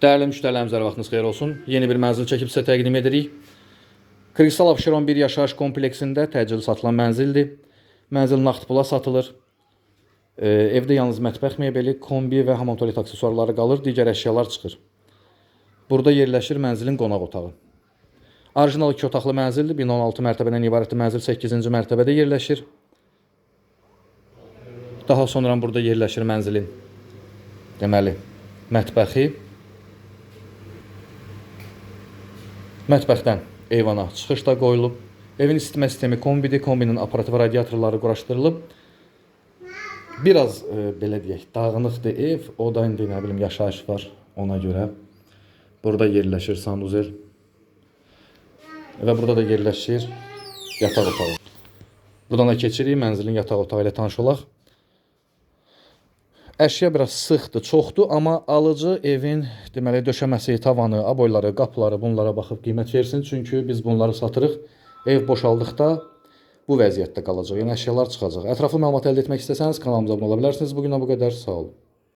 Dəyərli müştərilərimizə vaxtınız xeyir olsun. Yeni bir mənzil çəkib sizə təqdim edirik. Kristal Abşeron 1 yaşayış kompleksində təcili satılan mənzildir. Mənzil nağd pula satılır. E, evdə yalnız mətbəx mebeli, kombi və hamam tualet aksesuarları qalır, digər əşyalar çıxır. Burada yerləşir mənzilin qonaq otağı. Orijinal 2 otaqlı mənzildir. Bina 16 mərtəbədən ibarət mənzil 8-ci mərtəbədə yerləşir. Daha sonra burada yerləşir mənzilin deməli mətbəxi. Mətbəxdən eyvana çıxış da qoyulub. Evin isitmə sistemi kombidir. Kombinin aparativ radiatorları quraşdırılıb. Biraz e, belə deyək, dağınıqdır ev. O da indi nə bilim yaşayış var ona görə. Burada yerləşir sanuzel. Və burada da yerləşir yataq otağı. Buradan da keçirik mənzilin yataq otağı ilə tanış olaq. Əşya biraz sıxdır, çoxdur, amma alıcı evin deməli döşəməsi, tavanı, aboyları, qapıları bunlara baxıb qiymət versin. Çünki biz bunları satırıq. Ev boşaldıqda bu vəziyyətdə qalacaq. Yəni əşyalar çıxacaq. Ətraflı məlumat əldə etmək istəsəniz kanalımıza abunə ola bilərsiniz. Bu günə bu qədər. Sağ olun.